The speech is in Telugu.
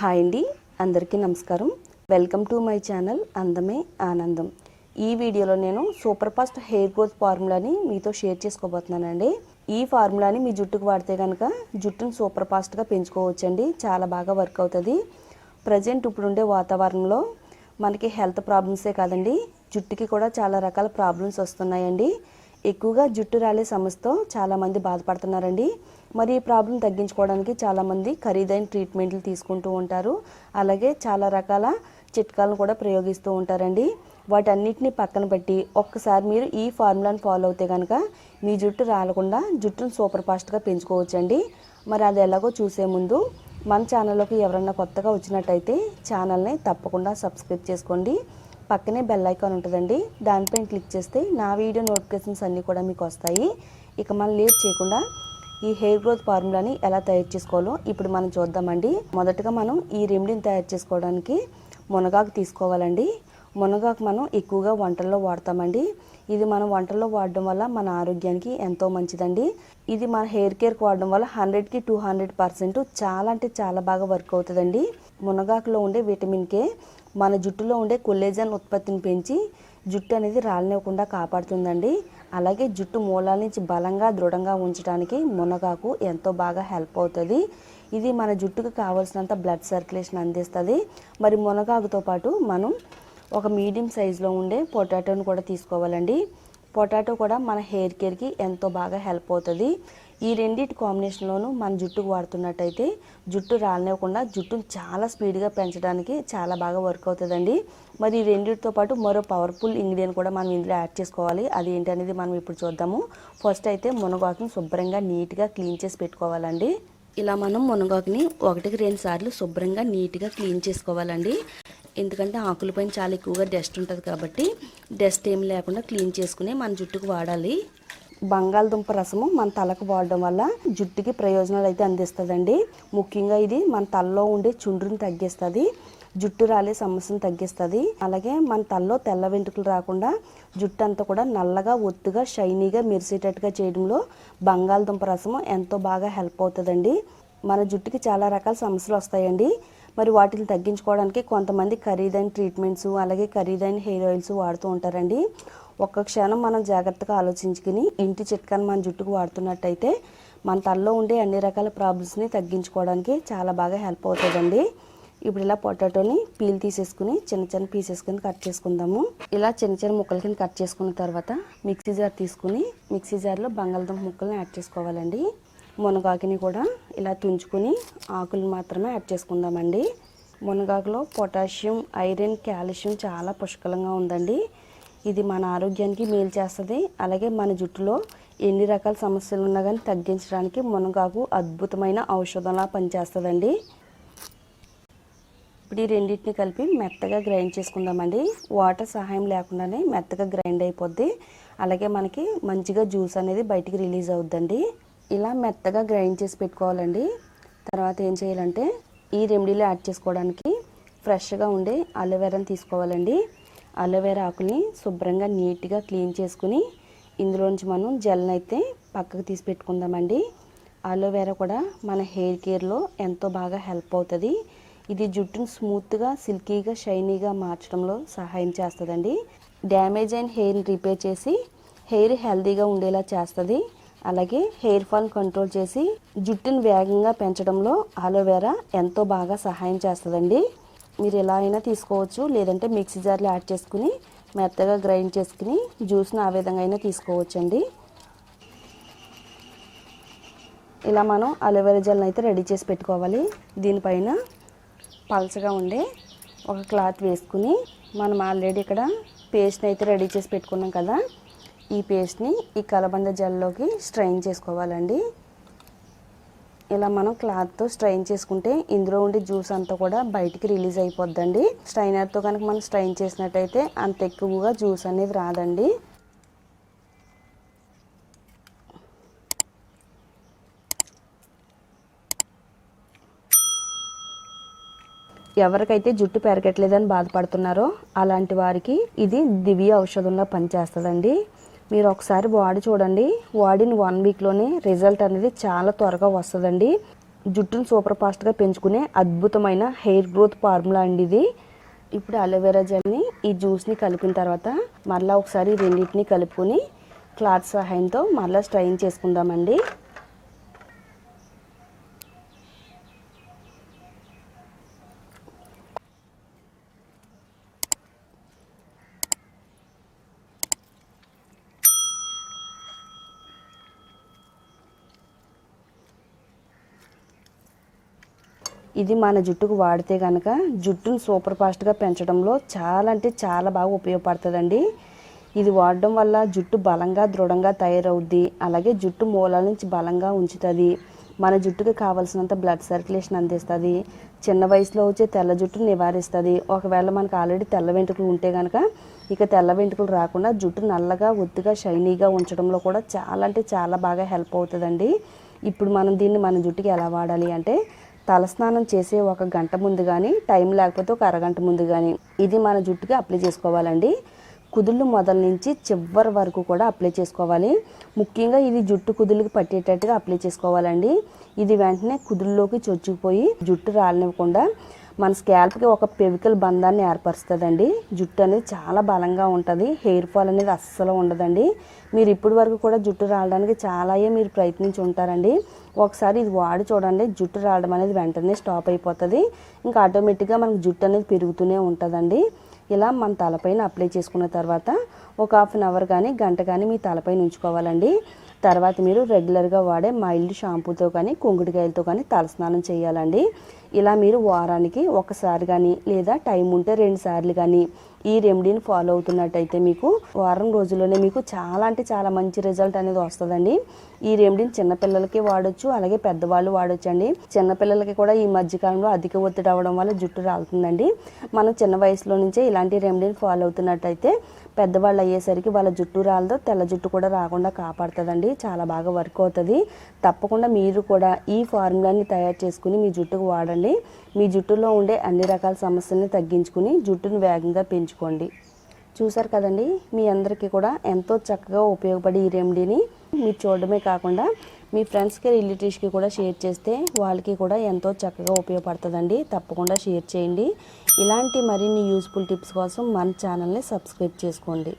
హాయ్ అండి అందరికీ నమస్కారం. వెల్కమ్ టు మై ఛానల్ అందమే ఆనందం. ఈ వీడియోలో నేను సూపర్ ఫాస్ట్ హెయిర్ గ్రోత్ ఫార్ములాని మీతో షేర్ చేసుకోబోతున్నానండి. ఈ ఫార్ములాని మీ జుట్టుకు వాడితే కనుక జుట్టును సూపర్ ఫాస్ట్గా పెంచుకోవచ్చండి. చాలా బాగా వర్క్ అవుతుంది. ప్రజెంట్ ఇప్పుడుండే వాతావరణంలో మనకి హెల్త్ ప్రాబ్లమ్సే కాదండి. జుట్టుకి కూడా చాలా రకాల ప్రాబ్లమ్స్ వస్తున్నాయండి. ఎక్కువగా జుట్టు రాలే సమస్యతో చాలామంది బాధపడుతున్నారండి. మరి ఈ ప్రాబ్లం తగ్గించుకోవడానికి చాలామంది ఖరీదైన ట్రీట్మెంట్లు తీసుకుంటూ ఉంటారు. అలాగే చాలా రకాల చిట్కాలను కూడా ప్రయోగిస్తూ ఉంటారండి. వాటన్నిటిని పక్కన పెట్టి ఒక్కసారి మీరు ఈ ఫార్ములాను ఫాలో అవుతే కనుక మీ జుట్టు రాలకుండా జుట్టును సూపర్ ఫాస్ట్గా పెంచుకోవచ్చండి. మరి అది ఎలాగో చూసే ముందు మన ఛానల్లోకి ఎవరన్నా కొత్తగా వచ్చినట్టయితే ఛానల్ని తప్పకుండా సబ్స్క్రైబ్ చేసుకోండి. పక్కనే బెల్ ఐకాన్ ఉంటుందండి. దానిపైన క్లిక్ చేస్తే నా వీడియో నోటిఫికేషన్స్ అన్నీ కూడా మీకు వస్తాయి. ఇక మనం లేట్ చేయకుండా ఈ హెయిర్ గ్రోత్ ఫార్ములాని ఎలా తయారు చేసుకోవాలో ఇప్పుడు మనం చూద్దామండి. మొదటగా మనం ఈ రెమెడీని తయారు చేసుకోవడానికి మునగాకు తీసుకోవాలండి. మునగాకు మనం ఎక్కువగా వంటల్లో వాడతామండి. ఇది మనం వంటల్లో వాడడం వల్ల మన ఆరోగ్యానికి ఎంతో మంచిదండి. ఇది మన హెయిర్ కేర్కి వాడడం వల్ల హండ్రెడ్కి టూ హండ్రెడ్ పర్సెంట్ చాలా అంటే చాలా బాగా వర్క్ అవుతుందండి. మునగాకులో ఉండే విటమిన్ కే మన జుట్టులో ఉండే కొల్లేజన్ ఉత్పత్తిని పెంచి జుట్టు అనేది రాలనివ్వకుండా కాపాడుతుందండి. అలాగే జుట్టు మూలాల నుంచి బలంగా దృఢంగా ఉంచడానికి మునగాకు ఎంతో బాగా హెల్ప్ అవుతుంది. ఇది మన జుట్టుకు కావాల్సినంత బ్లడ్ సర్క్యులేషన్ అందిస్తుంది. మరి మునగాకుతో పాటు మనం ఒక మీడియం సైజులో ఉండే పొటాటోని కూడా తీసుకోవాలండి. పొటాటో కూడా మన హెయిర్ కేర్కి ఎంతో బాగా హెల్ప్ అవుతుంది. ఈ రెండింటి కాంబినేషన్లోనూ మన జుట్టుకు వాడుతున్నట్టయితే జుట్టు రాలనివ్వకుండా జుట్టును చాలా స్పీడ్గా పెంచడానికి చాలా బాగా వర్క్ అవుతుందండి. మరి ఈ రెండింటితో పాటు మరో పవర్ఫుల్ ఇంగ్రీడియంట్ కూడా మనం ఇందులో యాడ్ చేసుకోవాలి. అది ఏంటనేది మనం ఇప్పుడు చూద్దాము. ఫస్ట్ అయితే మునగాకుని శుభ్రంగా నీట్గా క్లీన్ చేసి పెట్టుకోవాలండి. ఇలా మనం మునగాకుని ఒకటికి రెండు సార్లు శుభ్రంగా నీట్గా క్లీన్ చేసుకోవాలండి. ఎందుకంటే ఆకులపైన చాలా ఎక్కువగా డస్ట్ ఉంటుంది కాబట్టి డస్ట్ ఏం లేకుండా క్లీన్ చేసుకుని మన జుట్టుకు వాడాలి. బంగాళదుంప రసము మన తలకు వాడడం వల్ల జుట్టుకి ప్రయోజనాలు అయితే అందిస్తుందండి. ముఖ్యంగా ఇది మన తలలో ఉండే చుండ్రుని తగ్గిస్తుంది జుట్టు రాలే సమస్యను తగ్గిస్తుంది. అలాగే మన తలలో తెల్ల వెంట్రుకలు రాకుండా జుట్టు అంతా కూడా నల్లగా ఒత్తుగా షైనీగా మెరిసేటట్టుగా చేయడంలో బంగాళదుంప రసము ఎంతో బాగా హెల్ప్ అవుతుందండి. మన జుట్టుకి చాలా రకాల సమస్యలు వస్తాయండి. మరి వాటిని తగ్గించుకోవడానికి కొంతమంది ఖరీదైన ట్రీట్మెంట్స్ అలాగే ఖరీదైన హెయిర్ ఆయిల్స్ వాడుతూ ఉంటారండి. ఒక్క క్షణం మనం జాగ్రత్తగా ఆలోచించుకుని ఇంటి చిట్కాను మన జుట్టుకు వాడుతున్నట్టయితే మన తలలో ఉండే అన్ని రకాల ప్రాబ్లమ్స్ని తగ్గించుకోవడానికి చాలా బాగా హెల్ప్ అవుతుందండి. ఇప్పుడు ఇలా పొటాటోని పీల్ తీసేసుకుని చిన్న చిన్న పీసెస్ కింద కట్ చేసుకుందాము. ఇలా చిన్న చిన్న ముక్కల కింద కట్ చేసుకున్న తర్వాత మిక్సీ జార్ తీసుకుని మిక్సీ జార్లో బంగాళదుంప ముక్కల్ని యాడ్ చేసుకోవాలండి. మునగాకుని కూడా ఇలా తుంచుకుని ఆకులు మాత్రమే యాడ్ చేసుకుందామండి. మునగాకులో పొటాషియం ఐరన్ కాల్షియం చాలా పుష్కలంగా ఉందండి. ఇది మన ఆరోగ్యానికి మేలు చేస్తుంది. అలాగే మన జుట్టులో ఎన్ని రకాల సమస్యలు ఉన్నా కానీ తగ్గించడానికి మునగాకు అద్భుతమైన ఔషధంలా పనిచేస్తుందండి. ఇప్పుడు ఈ రెండింటిని కలిపి మెత్తగా గ్రైండ్ చేసుకుందామండి. వాటర్ సహాయం లేకుండానే మెత్తగా గ్రైండ్ అయిపోద్ది. అలాగే మనకి మంచిగా జ్యూస్ అనేది బయటికి రిలీజ్ అవుద్దండి. ఇలా మెత్తగా గ్రైండ్ చేసి పెట్టుకోవాలండి. తర్వాత ఏం చేయాలంటే ఈ రెమెడీలో యాడ్ చేసుకోవడానికి ఫ్రెష్గా ఉండే అలోవెరాని తీసుకోవాలండి. అలోవెరా ఆకుని శుభ్రంగా నీట్గా క్లీన్ చేసుకుని ఇందులోంచి మనం జెల్ని అయితే పక్కకు తీసి పెట్టుకుందామండి. అలోవెరా కూడా మన హెయిర్ కేర్లో ఎంతో బాగా హెల్ప్ అవుతుంది. ఇది జుట్టును స్మూత్గా సిల్కీగా షైనీగా మార్చడంలో సహాయం చేస్తుందండి. డ్యామేజ్ అయిన హెయిర్ని రిపేర్ చేసి హెయిర్ హెల్తీగా ఉండేలా చేస్తుంది. అలాగే హెయిర్ ఫాల్ కంట్రోల్ చేసి జుట్టును వేగంగా పెంచడంలో అలోవెరా ఎంతో బాగా సహాయం చేస్తుందండి. మీరు ఎలా అయినా తీసుకోవచ్చు లేదంటే మిక్సీ జార్లో యాడ్ చేసుకుని మెత్తగా గ్రైండ్ చేసుకుని జ్యూస్ని ఆ విధంగా అయినా తీసుకోవచ్చండి. ఇలా మనం అలోవెరా జెల్ని అయితే రెడీ చేసి పెట్టుకోవాలి. దీనిపైన పలచగా ఉండే ఒక క్లాత్ వేసుకుని మనం ఆల్రెడీ ఇక్కడ పేస్ట్ని అయితే రెడీ చేసి పెట్టుకున్నాం కదా. ఈ పేస్ట్ని ఈ కలబంద జెల్లోకి స్ట్రైన్ చేసుకోవాలండి. ఇలా మనం క్లాత్తో స్ట్రైన్ చేసుకుంటే ఇందులో ఉండే జ్యూస్ అంతా కూడా బయటికి రిలీజ్ అయిపోద్దండి. స్ట్రైనర్తో కనుక మనం స్ట్రైన్ చేసినట్టయితే అంత ఎక్కువగా జ్యూస్ అనేది రాదండి. ఎవరికైతే జుట్టు పెరగట్లేదని బాధపడుతున్నారో అలాంటి వారికి ఇది దివ్య ఔషధంలా పనిచేస్తుందండి. మీరు ఒకసారి వాడి చూడండి. వాడిన వన్ వీక్లోనే రిజల్ట్ అనేది చాలా త్వరగా వస్తుందండి. జుట్టును సూపర్ ఫాస్ట్గా పెంచుకునే అద్భుతమైన హెయిర్ గ్రోత్ ఫార్ములా అండి ఇది. ఇప్పుడు అలోవెరా జెల్ని ఈ జ్యూస్ని కలిపిన తర్వాత మరలా ఒకసారి రెండింటిని కలుపుకొని క్లాత్ సహాయంతో మరలా స్ట్రైన్ చేసుకుందామండి. ఇది మన జుట్టుకు వాడితే కనుక జుట్టును సూపర్ ఫాస్ట్గా పెంచడంలో చాలా అంటే చాలా బాగా ఉపయోగపడుతుందండి. ఇది వాడడం వల్ల జుట్టు బలంగా దృఢంగా తయారవుద్ది. అలాగే జుట్టు మూలాల నుంచి బలంగా ఉంచుతుంది. మన జుట్టుకి కావాల్సినంత బ్లడ్ సర్క్యులేషన్ అందిస్తుంది. చిన్న వయసులో వచ్చే తెల్ల జుట్టును నివారిస్తుంది. ఒకవేళ మనకు ఆల్రెడీ తెల్ల వెంట్రుకలు ఉంటే కనుక ఇక తెల్ల వెంట్రుకలు రాకుండా జుట్టు నల్లగా ఒత్తుగా షైనీగా ఉంచడంలో కూడా చాలా అంటే చాలా బాగా హెల్ప్ అవుతుందండి. ఇప్పుడు మనం దీన్ని మన జుట్టుకి ఎలా వాడాలి అంటే తలస్నానం చేసే ఒక గంట ముందు కానీ టైం లేకపోతే ఒక అరగంట ముందు కానీ ఇది మన జుట్టుకి అప్లై చేసుకోవాలండి. కుదుళ్ళు మొదల నుంచి చివరి వరకు కూడా అప్లై చేసుకోవాలి. ముఖ్యంగా ఇది జుట్టు కుదుళ్ళకి పట్టేటట్టుగా అప్లై చేసుకోవాలండి. ఇది వెంటనే కుదుళ్ళలోకి చొచ్చుకుపోయి జుట్టు రాలనివ్వకుండా మన స్కాల్ప్కి ఒక పెవికల్ బంధాన్ని ఏర్పరుస్తుందండి. జుట్టు అనేది చాలా బలంగా ఉంటుంది. హెయిర్ ఫాల్ అనేది అస్సలు ఉండదండి. మీరు ఇప్పటి వరకు కూడా జుట్టు రావడానికి చాలాయే మీరు ప్రయత్నించి ఉంటారండి. ఒకసారి ఇది వాడి చూడండి జుట్టు రావడం అనేది వెంటనే స్టాప్ అయిపోతుంది. ఇంకా ఆటోమేటిక్గా మనకు జుట్టు అనేది పెరుగుతూనే ఉంటుందండి. ఇలా మన తలపైన అప్లై చేసుకున్న తర్వాత ఒక హాఫ్ అన్ అవర్ కానీ గంట కానీ మీ తలపైన ఉంచుకోవాలండి. తర్వాత మీరు రెగ్యులర్గా వాడే మైల్డ్ షాంపూతో కానీ కుంకుడుకాయలతో కానీ తలస్నానం చేయాలండి. ఇలా మీరు వారానికి ఒకసారి కానీ లేదా టైం ఉంటే రెండు సార్లు కానీ ఈ రెమెడీని ఫాలో అవుతున్నట్టయితే మీకు వారం రోజుల్లోనే మీకు చాలా అంటే చాలా మంచి రిజల్ట్ అనేది వస్తుందండి. ఈ రెమెడీని చిన్నపిల్లలకి వాడచ్చు అలాగే పెద్దవాళ్ళు వాడచ్చు అండి. చిన్నపిల్లలకి కూడా ఈ మధ్యకాలంలో అధిక ఒత్తిడి అవ్వడం వల్ల జుట్టు రాలుతుందండి. మనం చిన్న వయసులో నుంచే ఇలాంటి రెమెడీని ఫాలో అవుతున్నట్టయితే పెద్దవాళ్ళు అయ్యేసరికి వాళ్ళ జుట్టు రాలదో తెల్ల జుట్టు కూడా రాకుండా కాపాడుతుందండి. చాలా బాగా వర్క్ అవుతుంది. తప్పకుండా మీరు కూడా ఈ ఫార్ములాని తయారు చేసుకుని మీ జుట్టుకు వాడండి. మీ జుట్టులో ఉండే అన్ని రకాల సమస్యల్ని తగ్గించుకుని జుట్టును వేగంగా పెంచుకోండి. చూసారు కదండి మీ అందరికీ కూడా ఎంతో చక్కగా ఉపయోగపడి ఈ రెమెడీని మీరు చూడడమే కాకుండా మీ ఫ్రెండ్స్కి రిలేటివ్స్కి కూడా షేర్ చేస్తే వాళ్ళకి కూడా ఎంతో చక్కగా ఉపయోగపడుతుందండి. తప్పకుండా షేర్ చేయండి. ఇలాంటి మరిన్ని యూస్ఫుల్ టిప్స్ కోసం మన ఛానల్ని సబ్స్క్రైబ్ చేసుకోండి.